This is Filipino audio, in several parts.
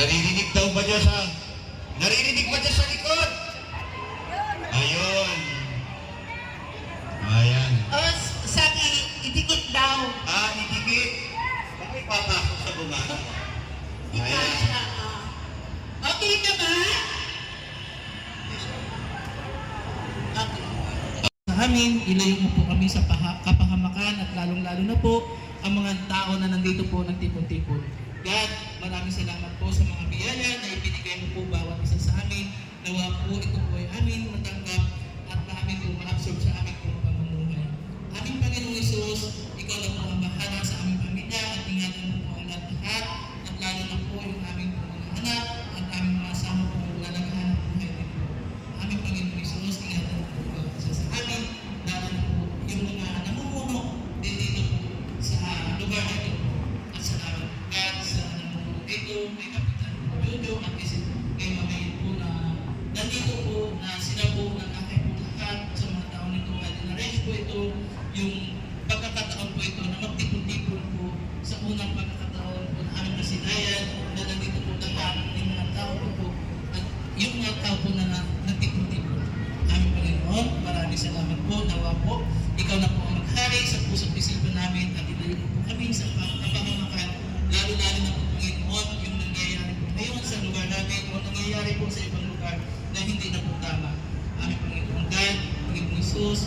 Naririnig daw ba niya sa... Naririnig ba niya sa likod? Ayun. Ayan. O, s- sabi, idikit daw. Ah, itigit. Bakit papasok sa bumana? Ayan. ah. Okay ka ba? Amin, ilayo mo po kami sa paha- kapahamakan at lalong-lalo na po ang mga tao na nandito po nagtipon-tipon. God, maraming salamat po sa mga biyaya na ibinigay mo po bawat isa sa amin. Nawa po ito po ay amin matanggap at namin po ma-absorb sa aming po pamumuhay. Aming Panginoong Isus, ikaw lang po ang bahala sa aming pamilya at ingatan mo po ang lahat at lalo na po yung aming mga anak ang maghari sa puso't isipan namin at ilayo mo po kami sa kapahamakan. Lalo-lalo na po, Panginoon, yung nangyayari po ngayon sa lugar namin o nangyayari po sa ibang lugar na hindi na po tama. Aming Panginoon God, Panginoon Jesus,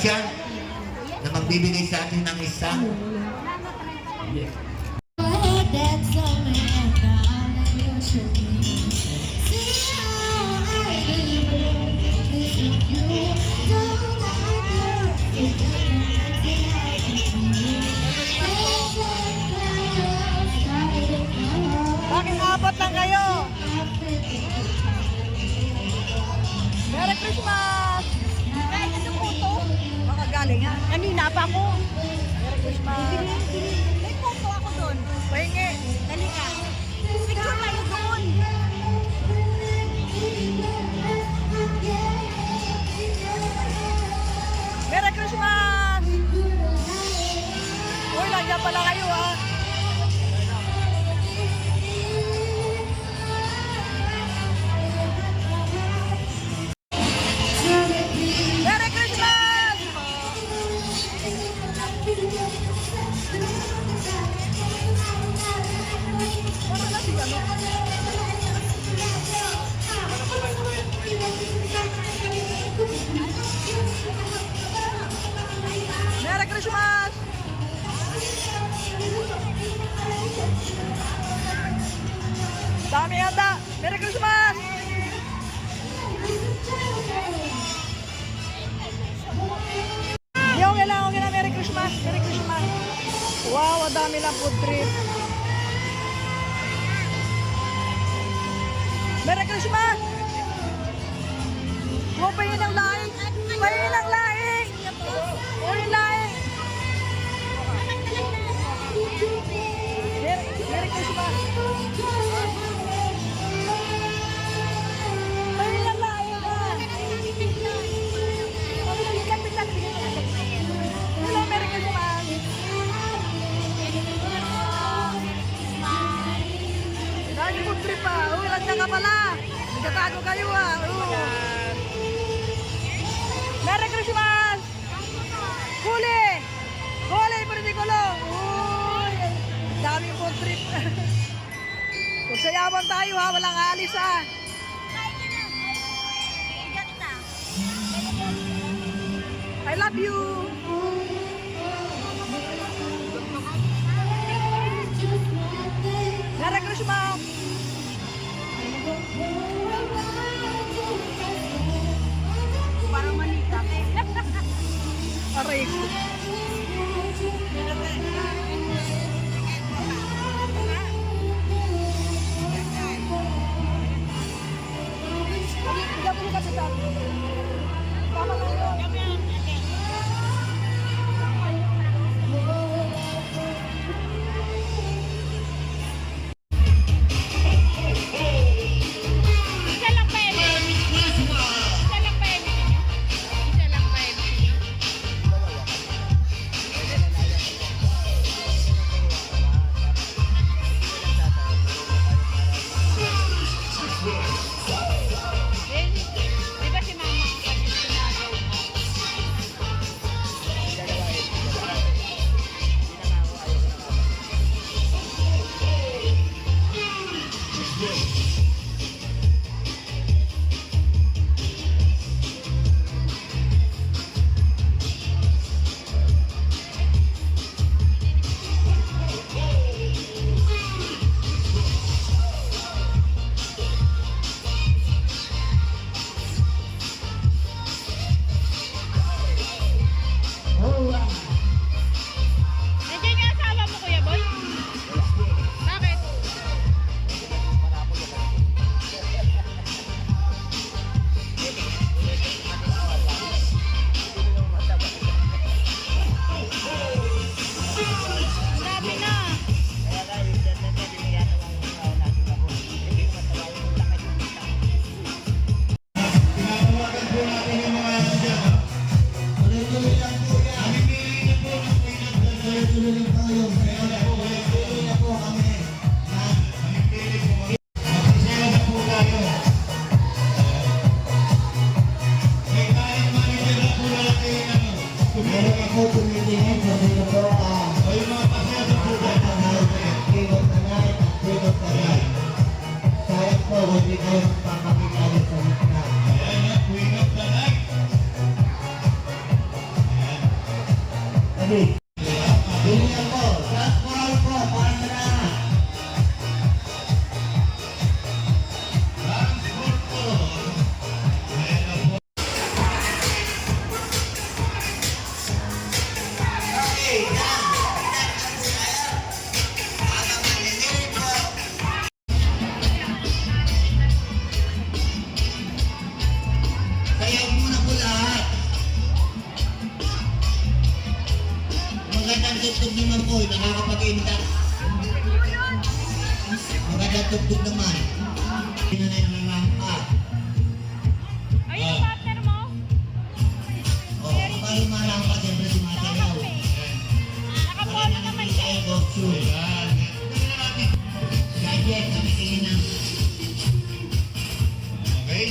siya na magbibigay sa atin ng isa. Bakit apat lang kayo? Merry Christmas! Galing ha? Kanina pa ako. Merry Christmas. May photo ako doon. Pahingi. Dali ka. Picture tayo doon. Merry Christmas! Uy, nandiyan pala kayo ha. Wow, ang dami lang food trip. Merry Christmas! Huwag pa yun ang Magsayawan tayo ha, walang alis ah. I love you. Merry Christmas!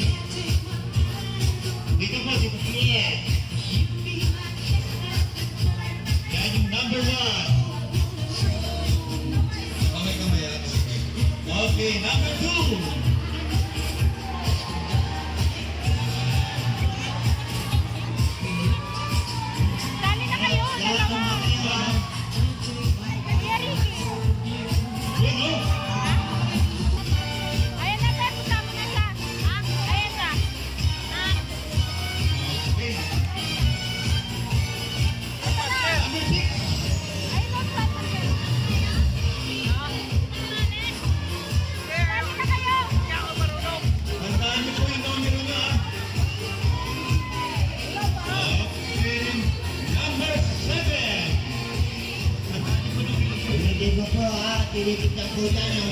Thank you. pinipit ng puta nyo.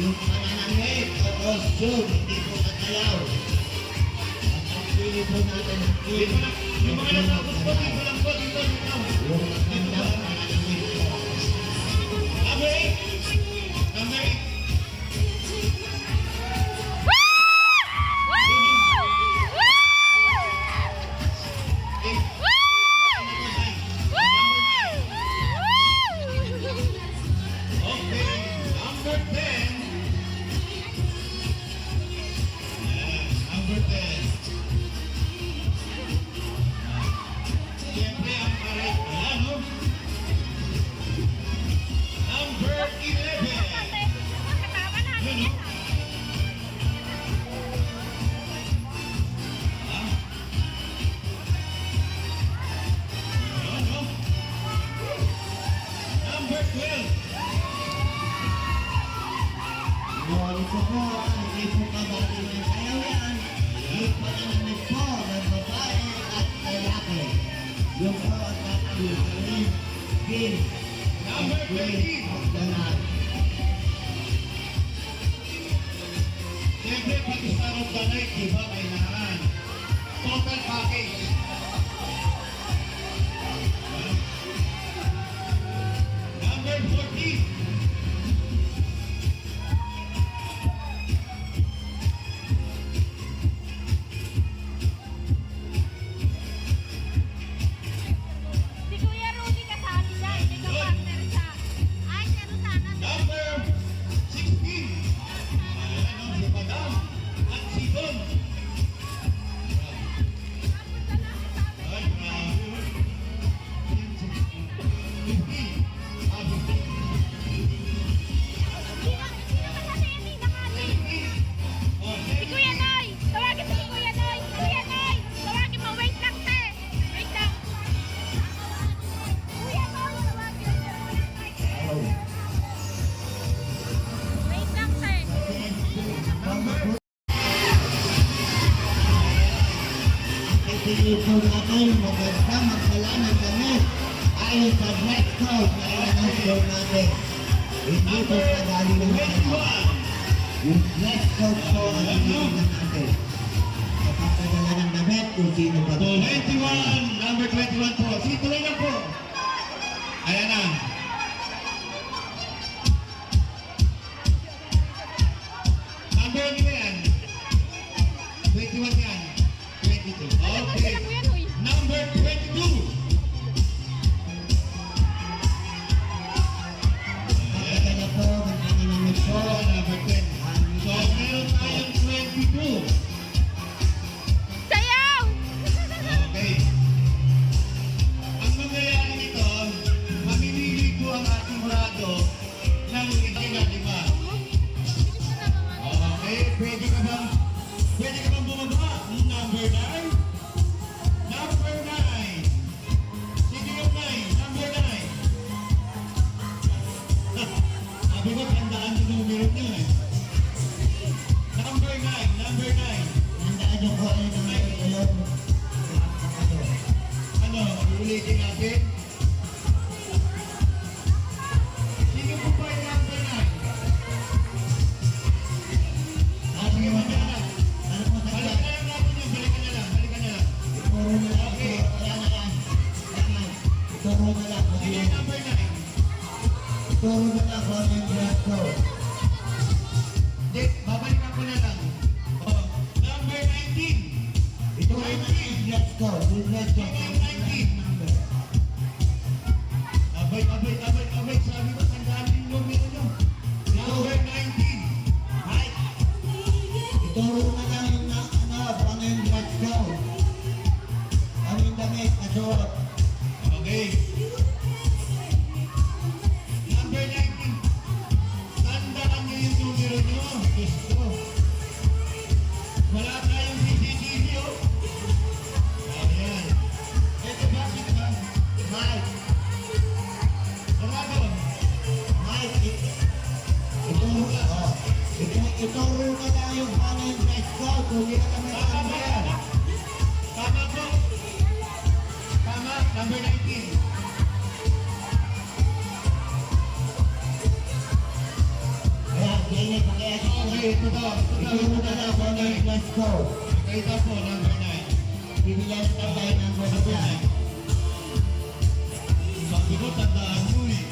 Yung pananangit, tapos yun, hindi po natalaw. Ang pili po natin. Yung mga natapos po, dito lang po, dito, dito. Yung natapos Balik-balik, di ba kailangan? Total package. I'm going to. Ano, ulitin natin. Okay, ito daw. Ito na kung ano yung dress code. Ito po, number 9. Bibigyan ka tayo ng bonita. Sabi ko, tandaan nyo eh.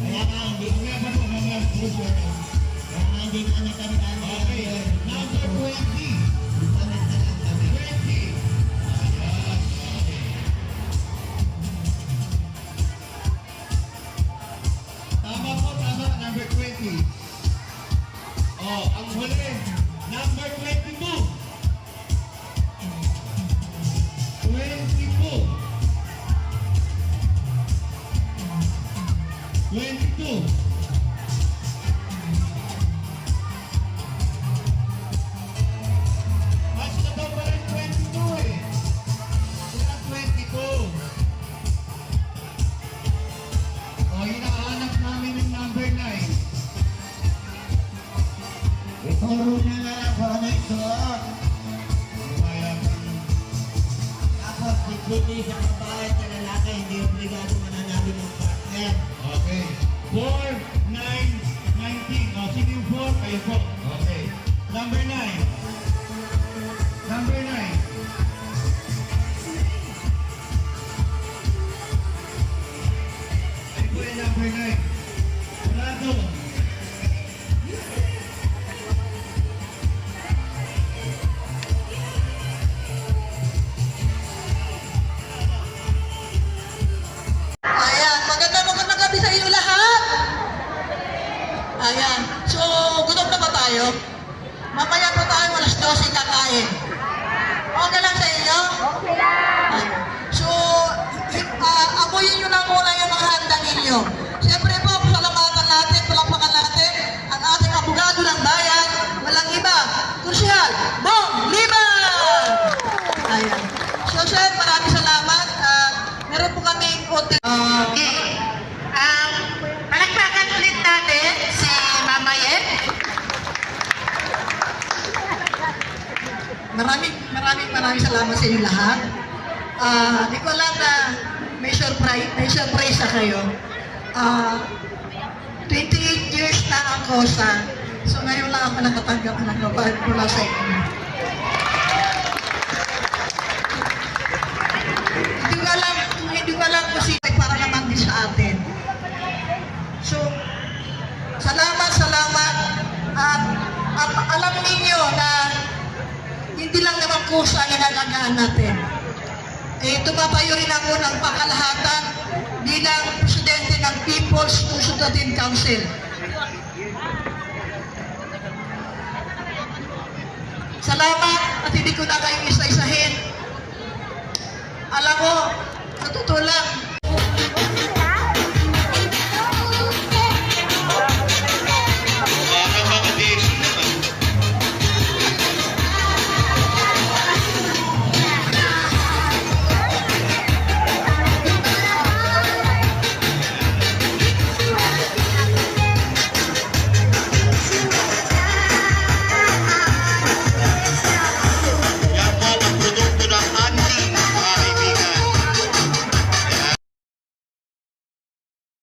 Kaya nga, hindi, Mamaya pa po, mamaya po. kaya nga hindi ka natandaan na Okay, number 20. Sarado. Ayan, Maraming, maraming, maraming salamat sa inyo lahat. Ah, di ko alam na may surprise, may surprise na kayo. Ah, 28 years na ako sa So ngayon lang ako nakatanggap ng award mula sa inyo. Hindi ko alam, hindi ko alam sino para naman din sa atin. So, salamat, salamat. At, at alam ninyo na hindi lang naman kusa ang nagagahan natin. Eh, tumapayo rin ako ng pakalahatan bilang presidente ng People's Consultative Council. Salamat at hindi ko na kayo isa-isahin. Alam mo,